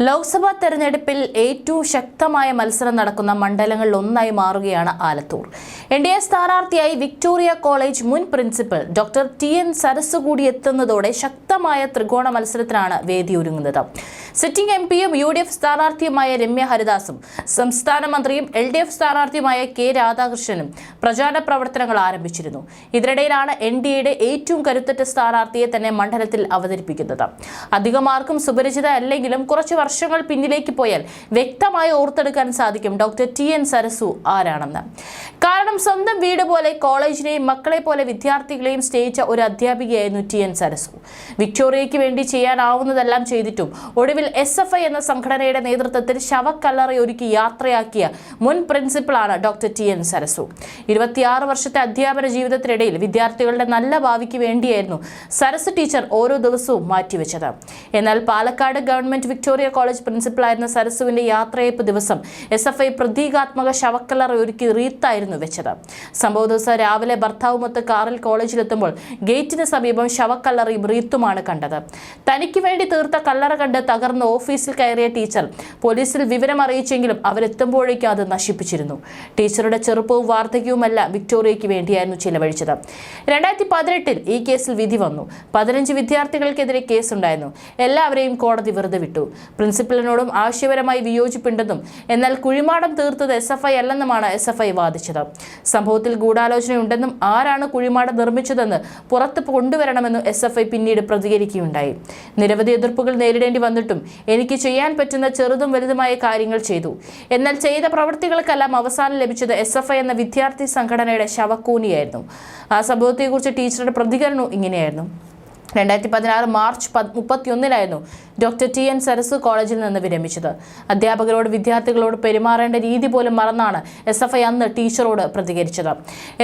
ലോക്സഭാ തെരഞ്ഞെടുപ്പിൽ ഏറ്റവും ശക്തമായ മത്സരം നടക്കുന്ന മണ്ഡലങ്ങളിൽ ഒന്നായി മാറുകയാണ് ആലത്തൂർ. എൻ ഡി എ സ്ഥാനാർത്ഥിയായി വിക്ടോറിയ കോളേജ് മുൻ principal doctor T N Saras കൂടി എത്തുന്നതോടെ ശക്തമായ ത്രികോണ മത്സരത്തിനാണ് വേദിയൊരുങ്ങുന്നത് സിറ്റിംഗ് എം പിയും യു ഡി എഫ് സ്ഥാനാർത്ഥിയുമായ രമ്യ ഹരിദാസും സംസ്ഥാന മന്ത്രിയും എൽ ഡി എഫ് സ്ഥാനാർത്ഥിയുമായ കെ രാധാകൃഷ്ണനും പ്രചാരണ പ്രവർത്തനങ്ങൾ ആരംഭിച്ചിരുന്നു. ഇതിനിടയിലാണ് എൻ ഡി എയുടെ ഏറ്റവും കരുത്തറ്റ സ്ഥാനാർത്ഥിയെ തന്നെ മണ്ഡലത്തിൽ അവതരിപ്പിക്കുന്നത്. അധികമാർക്കും സുപരിചിത അല്ലെങ്കിലും കുറച്ച് വർഷങ്ങൾ പിന്നിലേക്ക് പോയാൽ വ്യക്തമായി ഓർത്തെടുക്കാൻ സാധിക്കും. ഡോക്ടർ ടി എൻ സരസു ആരാണെന്ന്. കാരണം സ്വന്തം വീട് പോലെ കോളേജിനെയും മക്കളെ പോലെ വിദ്യാർത്ഥികളെയും സ്നേഹിച്ച ഒരു അധ്യാപികയായിരുന്നു ടി എൻ സരസു. വിക്ടോറിയയ്ക്ക് വേണ്ടി ചെയ്യാനാവുന്നതെല്ലാം ചെയ്തിട്ടും ഒടുവിൽ എസ് എഫ് ഐ എന്ന സംഘടനയുടെ നേതൃത്വത്തിൽ ശവക്കല്ലറ ഒരുക്കി യാത്രയാക്കിയ മുൻ പ്രിൻസിപ്പളാണ് ഡോക്ടർ ടി എൻ സരസു. ഇരുപത്തിയാറ് വർഷത്തെ അധ്യാപന ജീവിതത്തിനിടയിൽ വിദ്യാർത്ഥികളുടെ നല്ല ഭാവിക്ക് വേണ്ടിയായിരുന്നു സരസ് ടീച്ചർ ഓരോ ദിവസവും മാറ്റിവെച്ചത്. എന്നാൽ പാലക്കാട് ഗവൺമെന്റ് വിക്ടോറിയ കോളേജ് പ്രിൻസിപ്പളായിരുന്ന സരസുവിന്റെ യാത്രയപ്പ് ദിവസം എസ് എഫ് ഐ പ്രതീകാത്മക ശവക്കലർ ഒരുക്കി റീത്തായിരുന്നു വെച്ചത്. സംഭവ ദിവസം രാവിലെ ഭർത്താവുമൊത്ത് കാറിൽ കോളേജിലെത്തുമ്പോൾ ഗേറ്റിന് സമീപം ശവക്കല്ലറയും റീത്തുമാണ് കണ്ടത്. തനിക്ക് വേണ്ടി തീർത്ത കല്ലറ കണ്ട് തകർന്ന് ഓഫീസിൽ കയറിയ ടീച്ചർ പോലീസിൽ വിവരം അറിയിച്ചെങ്കിലും അവരെത്തുമ്പോഴേക്കും അത് നശിപ്പിച്ചിരുന്നു. ടീച്ചറുടെ ചെറുപ്പവും വാർദ്ധക്യവുമല്ല വിക്ടോറിയയ്ക്ക് വേണ്ടിയായിരുന്നു ചിലവഴിച്ചത്. രണ്ടായിരത്തി പതിനെട്ടിൽ ഈ കേസിൽ വിധി വന്നു. പതിനഞ്ച് വിദ്യാർത്ഥികൾക്കെതിരെ കേസുണ്ടായിരുന്നു. എല്ലാവരെയും കോടതി വെറുതെ വിട്ടു. പ്രിൻസിപ്പലിനോടും ആശയപരമായി വിയോജിപ്പുണ്ടെന്നും എന്നാൽ കുഴിമാടം തീർത്തത് എസ് എഫ് ഐ അല്ലെന്നുമാണ് എസ് എഫ് ഐ വാദിച്ചത്. സംഭവത്തിൽ ഗൂഢാലോചനയുണ്ടെന്നും ആരാണ് കുഴിമാടം നിർമ്മിച്ചതെന്ന് പുറത്ത് കൊണ്ടുവരണമെന്നും എസ് എഫ് ഐ പിന്നീട് പ്രതികരിക്കുകയുണ്ടായി. നിരവധി എതിർപ്പുകൾ നേരിടേണ്ടി വന്നിട്ടും എനിക്ക് ചെയ്യാൻ പറ്റുന്ന ചെറുതും വലുതുമായ കാര്യങ്ങൾ ചെയ്തു. എന്നാൽ ചെയ്ത പ്രവൃത്തികൾക്കെല്ലാം അവസാനം ലഭിച്ചത് എസ് എഫ് ഐ എന്ന വിദ്യാർത്ഥി സംഘടനയുടെ ശവക്കൂനിയായിരുന്നു. ആ സംഭവത്തെക്കുറിച്ച് ടീച്ചറുടെ പ്രതികരണവും ഇങ്ങനെയായിരുന്നു. രണ്ടായിരത്തി പതിനാറ് മാർച്ച് പത് മുപ്പത്തിയൊന്നിലായിരുന്നു ഡോക്ടർ ടി എൻ സരസ് കോളേജിൽ നിന്ന് വിരമിച്ചത്. അധ്യാപകരോട് വിദ്യാർത്ഥികളോട് പെരുമാറേണ്ട രീതി പോലും മറന്നാണ് എസ് എഫ് ഐ അന്ന് ടീച്ചറോട് പ്രതികരിച്ചത്.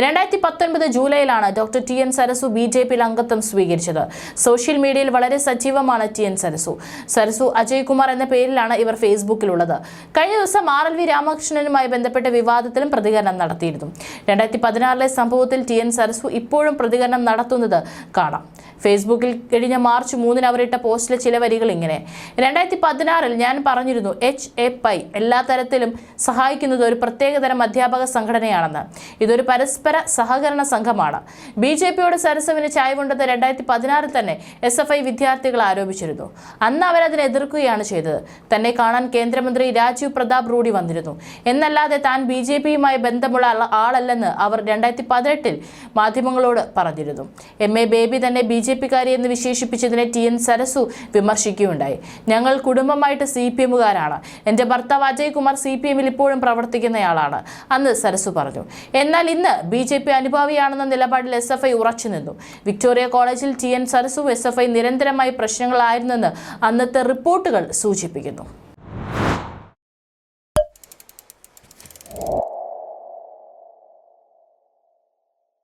രണ്ടായിരത്തി പത്തൊൻപത് ജൂലൈയിലാണ് doctor T N Sarasu B J പിയിൽ അംഗത്വം സ്വീകരിച്ചത്. സോഷ്യൽ മീഡിയയിൽ വളരെ സജീവമാണ് ടി എൻ സരസു. സരസു അജയ് കുമാർ എന്ന പേരിലാണ് ഇവർ ഫേസ്ബുക്കിലുള്ളത്. കഴിഞ്ഞ ദിവസം ആർ എൽ വി രാമകൃഷ്ണനുമായി ബന്ധപ്പെട്ട വിവാദത്തിലും പ്രതികരണം നടത്തിയിരുന്നു. രണ്ടായിരത്തി പതിനാറിലെ സംഭവത്തിൽ ടി എൻ സരസു ഇപ്പോഴും പ്രതികരണം നടത്തുന്നത് കാണാം. ഫേസ്ബുക്കിൽ കഴിഞ്ഞ മാർച്ച് മൂന്നിന് അവരിട്ട പോസ്റ്റിലെ ചില വരികൾ ഇങ്ങനെ. രണ്ടായിരത്തി പതിനാറിൽ ഞാൻ പറഞ്ഞിരുന്നു എച്ച് എ പൈ എല്ലാ തരത്തിലും സഹായിക്കുന്നത് ഒരു പ്രത്യേകതരം അധ്യാപക സംഘടനയാണെന്ന്. ഇതൊരു പരസ്പര സഹകരണ സംഘമാണ്. ബി ജെ പിയോട് സരസവിന് ചായവുണ്ടെന്ന് രണ്ടായിരത്തി പതിനാറിൽ തന്നെ എസ് എഫ് ഐ വിദ്യാർത്ഥികൾ ആരോപിച്ചിരുന്നു. അന്ന് അവരതിനെ എതിർക്കുകയാണ് ചെയ്തത്. തന്നെ കാണാൻ കേന്ദ്രമന്ത്രി രാജീവ് പ്രതാപ് റൂഡി വന്നിരുന്നു. എന്നല്ലാതെ താൻ ബി ജെ പിയുമായി ബന്ധമുള്ള ആളല്ലെന്ന് അവർ രണ്ടായിരത്തി പതിനെട്ടിൽ മാധ്യമങ്ങളോട് പറഞ്ഞിരുന്നു. എം എ ബേബി തന്നെ ബി ജെ പിക്കാരി എന്ന് വിശേഷിപ്പിച്ചതിനെ ടി എൻ സരസു വിമർശിക്കുകയുണ്ടായി. ഞങ്ങൾ കുടുംബമായിട്ട് സി പി എമ്മുകാരാണ്. എന്റെ ഭർത്താവ് അജയ് കുമാർ സി പി എമ്മിൽ ഇപ്പോഴും പ്രവർത്തിക്കുന്നയാളാണ് അന്ന് സരസു പറഞ്ഞു. എന്നാൽ ഇന്ന് ബി ജെ പി അനുഭാവിയാണെന്ന നിലപാടിൽ എസ് എഫ് ഐ ഉറച്ചു നിന്നു. വിക്ടോറിയ കോളേജിൽ T N Sarasu S F I നിരന്തരമായി പ്രശ്നങ്ങളായിരുന്നെന്ന് അന്നത്തെ റിപ്പോർട്ടുകൾ സൂചിപ്പിക്കുന്നു.